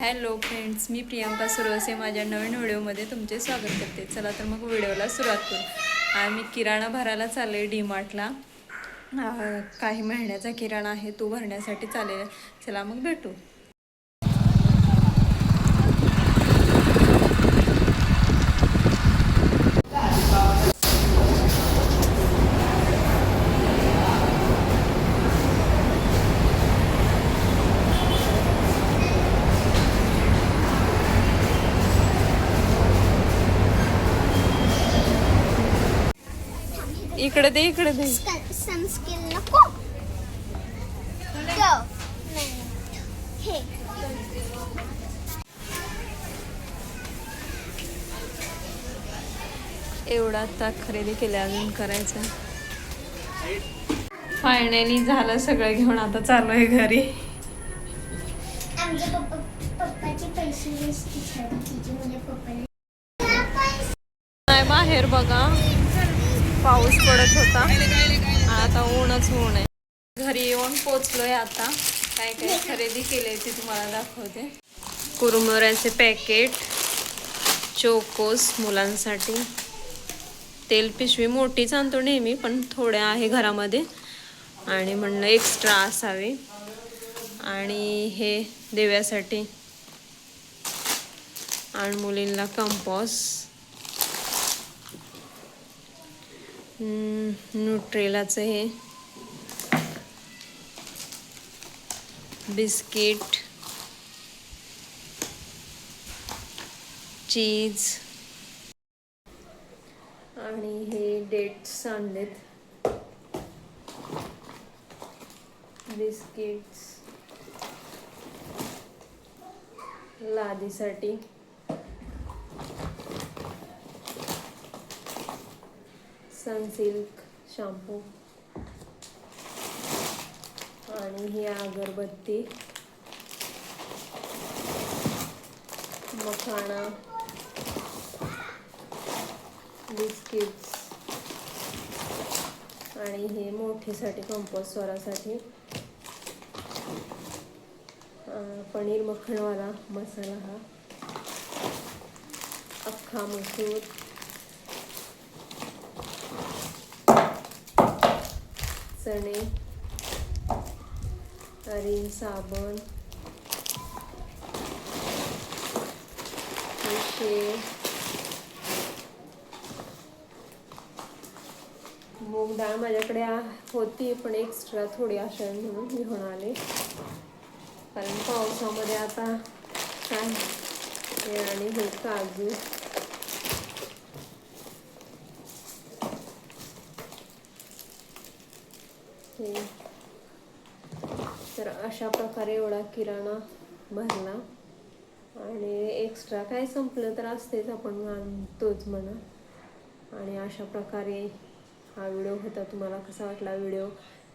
Hello friends मी प्रियांका सुरवसे. माझ्या नवीन व्हिडिओमध्ये तुमचे स्वागत करते. चला तर मग व्हिडिओला सुरुवात करू. आम्ही किराणा भरायला चालले डी मार्टला काही महिन्याचा किराणा आहे तो भरण्यासाठी चालेल चला मग भेटू. इकडे दे इकडे दे. सनस्क्रीन नको. एवढा आता खरेदी केली अजून करायचं. फायनली झालं सगळं घेऊन आता चालू आहे घरी. नाही बाहेर बघा. पाऊस पडत होता. आता ऊनच ऊन आहे. घरी येऊन पोचलोय आता. काय काय खरेदी केली ती तुम्हाला दाखवते. कुरमुऱ्याचे पॅकेट चोकोस मुलांसाठी. तेल पिशवी मोठीच आणतो नेहमी पण थोड्या आहे घरामध्ये. आणि म्हणणं एक्स्ट्रा असावे. आणि हे देव्यासाठी. आणि मुलींना कंपॉस न्यूट्रेलाचं हे. बिस्किट चीज आणि हे डेट्स आणलेत. बिस्किट्स लादीसाठी. सनसिल्क शॅम्पू आणि ही अगरबत्ती. मखाणा. बिस्किट्स. आणि हे मोठीसाठी कंपोस्ट स्वरासाठी. पनीर मखणवाला मसाला हा. अख्खा मसूर. चणे अरीन साबण शेळ मूग डाळ माझ्याकडे होती पण एक्स्ट्रा थोडी अशा म्हणून घेऊन आले कारण पावसामध्ये आता काय आणि हे काजू हे तर अशा प्रकारे एवढा किराणा भरला. आणि एक्स्ट्रा काय संपलं तर असतेच आपण आणतोच म्हणा. आणि अशा प्रकारे हा व्हिडिओ होता. तुम्हाला कसा वाटला व्हिडिओ?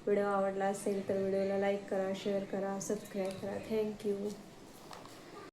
व्हिडिओ आवडला असेल तर व्हिडिओला लाईक करा शेअर करा सबस्क्राईब करा. थँक्यू